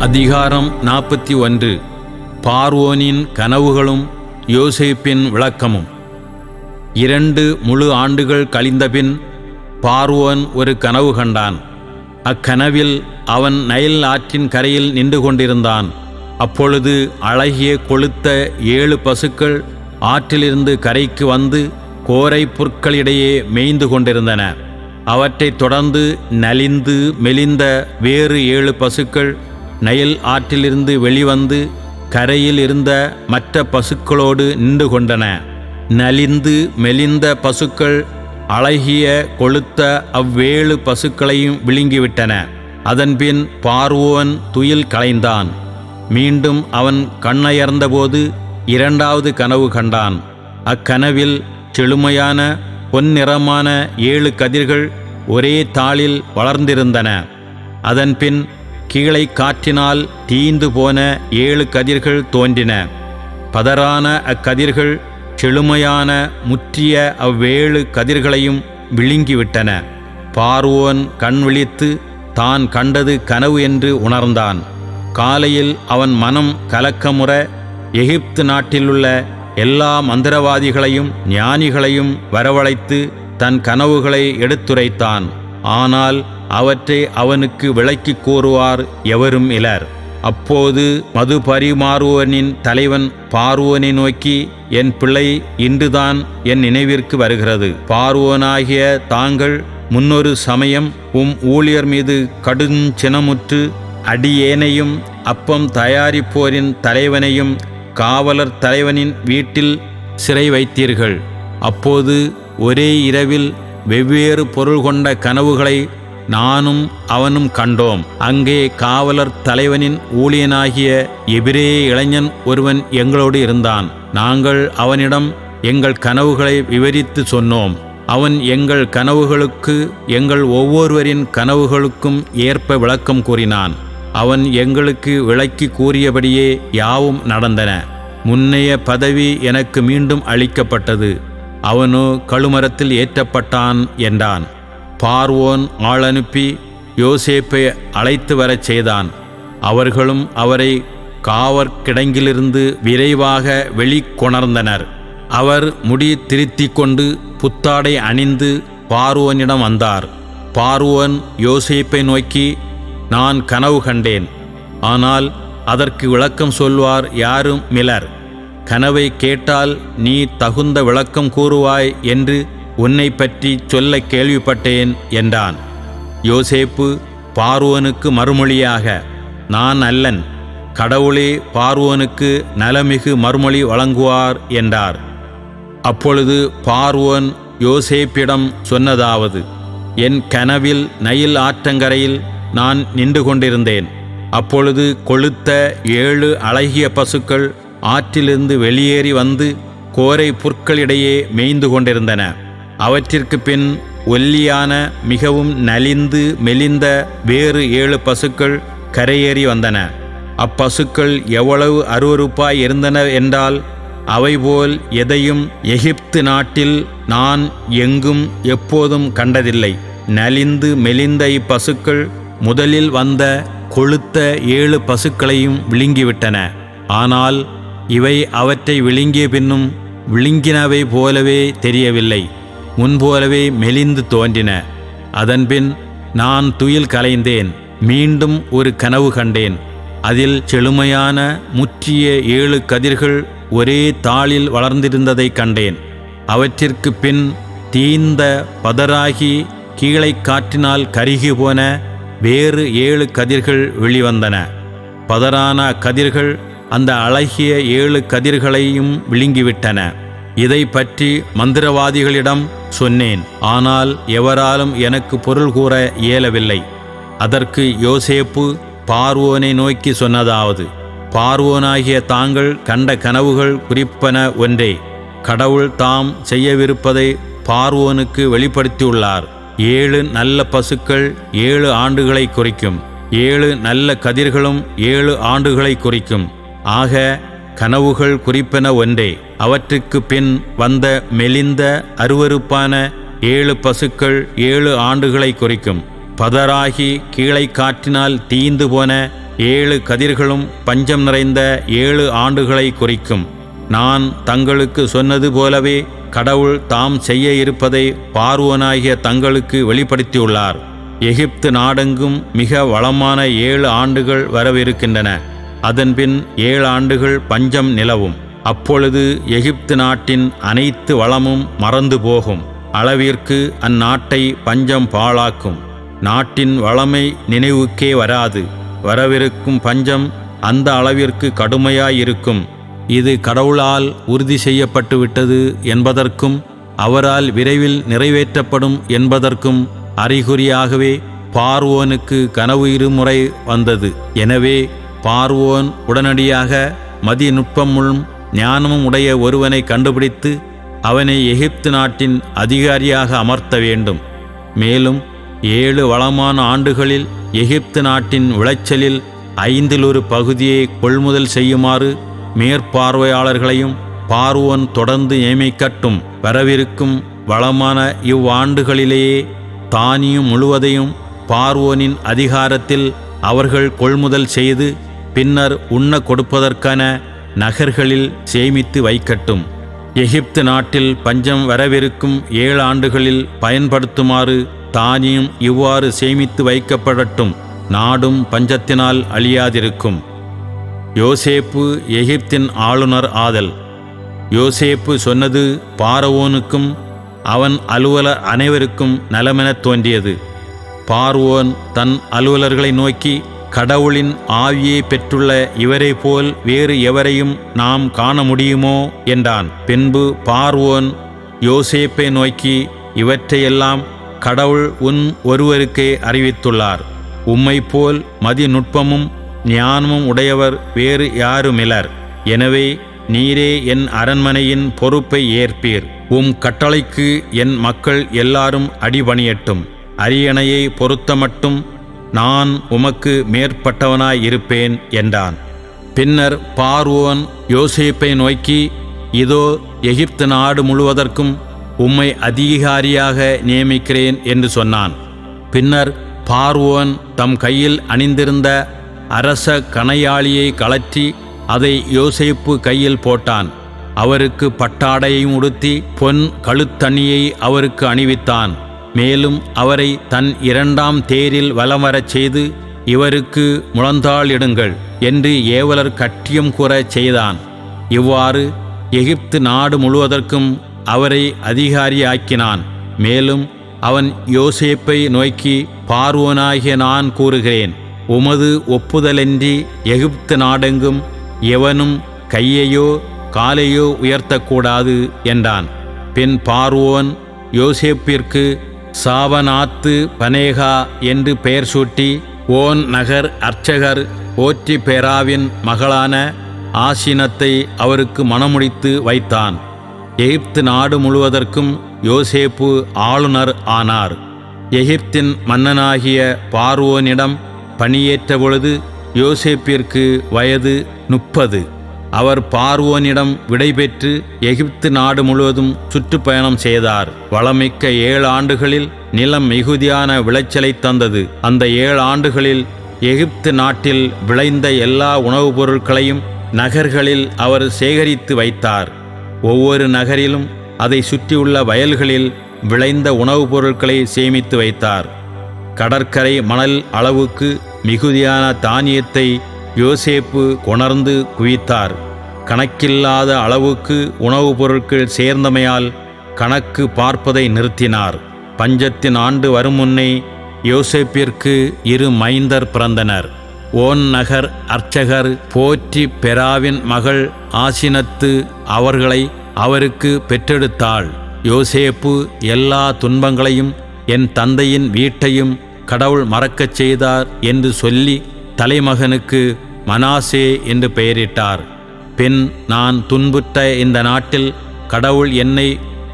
அதிகாரம் நாற்பத்தி ஒன்று. பார்வோனின் கனவுகளும் யோசேப்பின் விளக்கமும். இரண்டு முழு ஆண்டுகள் கழிந்தபின் பார்வோன் ஒரு கனவு கண்டான். அக்கனவில் அவன் நைல் ஆற்றின் கரையில் நின்று கொண்டிருந்தான். அப்பொழுது அழகிய கொளுத்த ஏழு பசுக்கள் ஆற்றிலிருந்து கரைக்கு வந்து கோரை புற்களிடையே மேய்ந்து கொண்டிருந்தன. அவற்றைத் தொடர்ந்து நலிந்து மெலிந்த வேறு ஏழு பசுக்கள் நைல் ஆற்றிலிருந்து வெளிவந்து கரையில் இருந்த மற்ற பசுக்களோடு நின்று கொண்டன நலிந்து மெலிந்த பசுக்கள் அழகிய கொளுத்த அவ்வேழு பசுக்களையும் விழுங்கிவிட்டன. அதன்பின் பார்வோன் துயில் களைந்தான் மீண்டும் அவன் கண்ணயர்ந்தபோது இரண்டாவது கனவு கண்டான். அக்கனவில் செழுமையான பொன்னிறமான ஏழு கதிர்கள் ஒரே தாளில் வளர்ந்திருந்தன. அதன்பின் கீழே காற்றினால் தீந்து போன ஏழு கதிர்கள் தோன்றின. பதறான அக்கதிர்கள் செழுமையான முற்றிய அவ்வேழு கதிர்களையும் விழுங்கிவிட்டன. பார்வோன் கண் விழித்து தான் கண்டது கனவு என்று உணர்ந்தான். காலையில் அவன் மனம் கலக்கமுற எகிப்து நாட்டிலுள்ள எல்லா மந்திரவாதிகளையும் ஞானிகளையும் வரவழைத்து தன் கனவுகளை எடுத்துரைத்தான். ஆனால் அவற்றை அவனுக்கு விளக்கிக் கூறுவார் எவரும் இலர். அப்போது மது பரிமாறுவனின் தலைவன் பார்வோனை நோக்கி என் பிள்ளை இன்றுதான் என் நினைவிற்கு வருகிறது. பார்வோனாகிய தாங்கள் முன்னொரு சமயம் உம் ஊழியர் மீது கடுஞ்சினமுற்று அடியேனையும் அப்பம் தயாரிப்போரின் தலைவனையும் காவலர் தலைவனின் வீட்டில் சிறை வைத்தீர்கள். அப்போது ஒரே இரவில் வெவ்வேறு பொருள் கொண்ட கனவுகளை நானும் அவனும் கண்டோம். அங்கே காவலர் தலைவனின் ஊழியனாகிய எபிரே இளைஞன் ஒருவன் எங்களோடு இருந்தான். நாங்கள் அவனிடம் எங்கள் கனவுகளை விவரித்து சொன்னோம். அவன் எங்கள் கனவுகளுக்கு எங்கள் ஒவ்வொருவரின் கனவுகளுக்கும் ஏற்ப விளக்கம் கூறினான். அவன் எங்களுக்கு விளக்கி கூறியபடியே யாவும் நடந்தன. முன்னைய பதவி எனக்கு மீண்டும் அளிக்கப்பட்டது. அவனோ கழுமரத்தில் ஏற்றப்பட்டான் என்றான். பார்வோன் ஆளனுப்பி யோசேப்பை அழைத்து வரச் செய்தான். அவர்களும் அவரை காவற்கிடங்கிலிருந்து விரைவாக வெளிக்கொணர்ந்தனர். அவர் முடி திருத்தி கொண்டு புத்தாடை அணிந்து பார்வோனிடம் வந்தார். பார்வோன் யோசேப்பை நோக்கி நான் கனவு கண்டேன். ஆனால் அதற்கு விளக்கம் சொல்வார் யாரும் மிலர். கனவை கேட்டால் நீ தகுந்த விளக்கம் கூறுவாய் என்று உன்னை பற்றி சொல்ல கேள்விப்பட்டேன் என்றான். யோசேப்பு பார்வோனுக்கு மறுமொழியாக நான் அல்லன். கடவுளே பார்வோனுக்கு நலமிகு மறுமொழி வழங்குவார் என்றார். அப்பொழுது பார்வோன் யோசேப்பிடம் சொன்னதாவது என் கனவில் நயில் ஆற்றங்கரையில் நான் நின்று கொண்டிருந்தேன். அப்பொழுது கொளுத்த ஏழு அழகிய பசுக்கள் ஆற்றிலிருந்து வெளியேறி வந்து கோரை புற்களிடையே மேய்ந்து கொண்டிருந்தன. அவற்றிற்கு பின் ஒல்லியான மிகவும் நலிந்து மெலிந்த வேறு ஏழு பசுக்கள் கரையேறி வந்தன. அப்பசுக்கள் எவ்வளவு அருவருப்பாய் இருந்தன என்றால் அவைபோல் எதையும் எகிப்து நாட்டில் நான் எங்கும் எப்போதும் கண்டதில்லை. நலிந்து மெலிந்த இப்பசுக்கள் முதலில் வந்த கொளுத்த ஏழு பசுக்களையும் விழுங்கிவிட்டன. ஆனால் இவை அவற்றை விழுங்கிய பின்னும் விழுங்கினவை போலவே தெரியவில்லை. முன்போலவே மெலிந்து தோன்றின. அதன்பின் நான் துயில் கலைந்தேன். மீண்டும் ஒரு கனவு கண்டேன். அதில் செழுமையான முற்றிய ஏழு கதிர்கள் ஒரே தாளில் வளர்ந்திருந்ததை கண்டேன். அவற்றிற்கு பின் தீந்த பதராகி கீழே காற்றினால் கருகி போன வேறு ஏழு கதிர்கள் வெளிவந்தன. பதறான கதிர்கள் அந்த அழகிய ஏழு கதிர்களையும் விழுங்கிவிட்டன. இதை பற்றி மந்திரவாதிகளிடம் சொன்னேன் ஆனால் எவராலும் எனக்கு பொருள் கூற இயலவில்லை. அதற்கு யோசேப்பு பார்வோனை நோக்கி சொன்னதாவது பார்வோனாகிய தாங்கள் கண்ட கனவுகள் குறிப்பன ஒன்றே. கடவுள் தாம் செய்யவிருப்பதை பார்வோனுக்கு வெளிப்படுத்தியுள்ளார். ஏழு நல்ல பசுக்கள் ஏழு ஆண்டுகளை குறிக்கும். ஏழு நல்ல கதிர்களும் ஏழு ஆண்டுகளை குறிக்கும். ஆக கனவுகள் குறிப்பென ஒன்றே. அவற்றுக்கு பின் வந்த மெலிந்த அருவருப்பான ஏழு பசுக்கள் ஏழு ஆண்டுகளை குறிக்கும். பதராகி கீழே காற்றினால் தீந்து போன ஏழு கதிர்களும் பஞ்சம் நிறைந்த ஏழு ஆண்டுகளை குறிக்கும். நான் தங்களுக்கு சொன்னது போலவே கடவுள் தாம் செய்ய இருப்பதை பார்வோனாகிய தங்களுக்கு வெளிப்படுத்தியுள்ளார். எகிப்து நாடெங்கும் மிக வளமான ஏழு ஆண்டுகள் வரவிருக்கின்றன. அதன்பின் ஏழு ஆண்டுகள் பஞ்சம் நிலவும். அப்பொழுது எகிப்து நாட்டின் அனைத்து வளமும் மறந்து போகும். அளவிற்கு அந்நாட்டை பஞ்சம் பாழாக்கும். நாட்டின் வளமை நினைவுக்கே வராது. வரவிருக்கும் பஞ்சம் அந்த அளவிற்கு கடுமையாயிருக்கும். இது கடவுளால் உறுதி செய்யப்பட்டுவிட்டது என்பதற்கும் அவரால் விரைவில் நிறைவேற்றப்படும் என்பதற்கும் அறிகுறியாகவே பார்வோனுக்கு கனவு இருமுறை வந்தது. எனவே பார்வோன் உடனடியாக மதிநுட்பமும் ஞானமும் உடைய ஒருவனை கண்டுபிடித்து அவனை எகிப்து நாட்டின் அதிகாரியாக அமர்த்த வேண்டும். மேலும் ஏழு வளமான ஆண்டுகளில் எகிப்து நாட்டின் விளைச்சலில் ஐந்தில் ஒரு பகுதியை கொள்முதல் செய்யுமாறு மேற்பார்வையாளர்களையும் பார்வோன் தொடர்ந்து நியமிக்கட்டும் வரவிருக்கும் வளமான இவ்வாண்டுகளிலேயே தானியம் முழுவதையும் பார்வோனின் அதிகாரத்தில் அவர்கள் கொள்முதல் செய்து பின்னர் உண்ண கொடுப்பதற்கான நகர்களில் சேமித்து வைக்கட்டும். எகிப்து நாட்டில் பஞ்சம் வரவிருக்கும் ஏழு ஆண்டுகளில் பயன்படுத்துமாறு தானியம் இவ்வாறு சேமித்து வைக்கப்படட்டும். நாடும் பஞ்சத்தினால் அழியாதிருக்கும். யோசேப்பு எகிப்தின் ஆளுநர் ஆதல். யோசேப்பு சொன்னது பாரவோனுக்கும் அவன் அலுவலர் அனைவருக்கும் நலமெனத் தோன்றியது. பார்வோன் தன் அலுவலர்களை நோக்கி கடவுளின் ஆவியை பெற்றுள்ள இவரை போல் வேறு எவரையும் நாம் காண முடியுமோ? என்றான். பின்பு பார்வோன் யோசேப்பை நோக்கி இவற்றையெல்லாம் கடவுள் உன் ஒருவருக்கே அறிவித்துள்ளார். உம்மை போல் மதிநுட்பமும் ஞானமும் உடையவர் வேறு யாருமிலர். எனவே நீரே என் அரண்மனையின் பொறுப்பை ஏற்பீர். உம் கட்டளைக்கு என் மக்கள் எல்லாரும் அடிபணியட்டும். அரியணையை பொறுத்தமட்டும் நான் உமக்கு மேற்பட்டவனாயிருப்பேன் என்றான். பின்னர் பார்வோன் யோசிப்பை நோக்கி இதோ எகிப்து நாடு முழுவதற்கும் உம்மை அதிகாரியாக நியமிக்கிறேன் என்று சொன்னான். பின்னர் பார்வோன் தம் கையில் அணிந்திருந்த அரச கணையாளியை கழற்றி அதை யோசிப்பு கையில் போட்டான். அவருக்கு பட்டாடையும் உடுத்தி பொன் கழுத்தணியை அவருக்கு அணிவித்தான். மேலும் அவரை தன் இரண்டாம் தேரில் வலம் வரச் செய்து இவருக்கு முழந்தாளிடுங்கள் என்று ஏவலர் கட்டியம் கூறச் செய்தான். இவ்வாறு எகிப்து நாடு முழுவதற்கும் அவரை அதிகாரியாக்கினான். மேலும் அவன் யோசேப்பை நோக்கி பார்வோனாகிய நான் கூறுகிறேன் உமது ஒப்புதலின்றி எகிப்து நாடெங்கும் எவனும் கையையோ காலையோ உயர்த்தக்கூடாது என்றான். பின் பார்வோன் யோசேப்பிற்கு சாவநாத்து பனேகா என்று பெயர் சூட்டி ஓன் நகர் அர்ச்சகர் ஓற்றி பேராவின் மகளான ஆசினத்தை அவருக்கு மணமுடித்து வைத்தான். எகிப்து நாடு முழுவதற்கும் யோசேப்பு ஆளுநர் ஆனார். எகிப்தின் மன்னனாகிய பார்வோனிடம் பணியேற்ற பொழுது யோசேப்பிற்கு வயது முப்பது. அவர் பார்வோனிடம் விடைபெற்று எகிப்து நாடு முழுவதும் சுற்றுப்பயணம் செய்தார். வளமிக்க ஏழு ஆண்டுகளில் நிலம் மிகுதியான விளைச்சலை தந்தது. அந்த ஏழு ஆண்டுகளில் எகிப்து நாட்டில் விளைந்த எல்லா உணவுப் பொருட்களையும் நகர்களில் அவர் சேகரித்து வைத்தார். ஒவ்வொரு நகரிலும் அதை சுற்றியுள்ள வயல்களில் விளைந்த உணவுப் பொருட்களை சேமித்து வைத்தார். கடற்கரை மணல் அளவுக்கு மிகுதியான தானியத்தை யோசேப்பு கொணர்ந்து குவித்தார். கணக்கில்லாத அளவுக்கு உணவுப் பொருட்கள் சேர்ந்தமையால் கணக்கு பார்ப்பதை நிறுத்தினார். பஞ்சத்தின் ஆண்டு வரும் முன்னே யோசேப்பிற்கு இரு மைந்தர் பிறந்தனர். ஓன் நகர் அர்ச்சகர் போற்றி பெராவின் மகள் ஆசினத்து அவர்களை அவருக்கு பெற்றெடுத்தாள். யோசேப்பு எல்லா துன்பங்களையும் என் தந்தையின் வீட்டையும் கடவுள் மறக்கச் செய்தார் என்று சொல்லி தலைமகனுக்கு மனாசே என்று பெயரிட்டார். பின் நான் துன்புற்ற இந்த நாட்டில் கடவுள் என்னை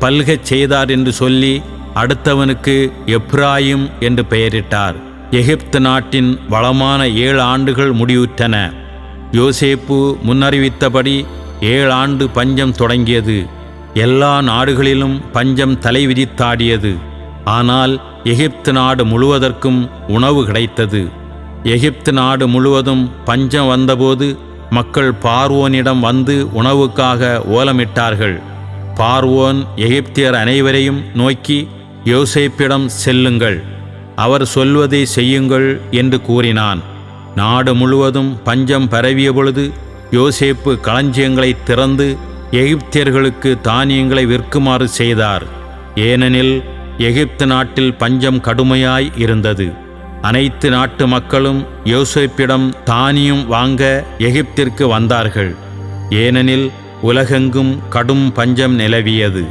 பல்கச் செய்தார் என்று சொல்லி அடுத்தவனுக்கு எப்ராயிம் என்று பெயரிட்டார். எகிப்து நாட்டின் வளமான ஏழு ஆண்டுகள் முடிவுற்றன. யோசேப்பு முன்னறிவித்தபடி ஏழு ஆண்டு பஞ்சம் தொடங்கியது. எல்லா நாடுகளிலும் பஞ்சம் தலைவிரித்தாடியது ஆனால் எகிப்து நாடு முழுவதற்கும் உணவு கிடைத்தது. எகிப்து நாடு முழுவதும் பஞ்சம் வந்தபோது மக்கள் பார்வோனிடம் வந்து உணவுக்காக ஓலமிட்டார்கள். பார்வோன் எகிப்தியர் அனைவரையும் நோக்கி யோசேப்பிடம் செல்லுங்கள். அவர் சொல்வதை செய்யுங்கள் என்று கூறினான். நாடு முழுவதும் பஞ்சம் பரவிய பொழுது யோசேப்பு களஞ்சியங்களை திறந்து எகிப்தியர்களுக்கு தானியங்களை விற்குமாறு செய்தார். ஏனெனில் எகிப்து நாட்டில் பஞ்சம் கடுமையாய் இருந்தது. அனைத்து நாட்டு மக்களும் யோசேப்பிடம் தானியம் வாங்க எகிப்திற்கு வந்தார்கள். ஏனெனில் உலகெங்கும் கடும் பஞ்சம் நிலவியது.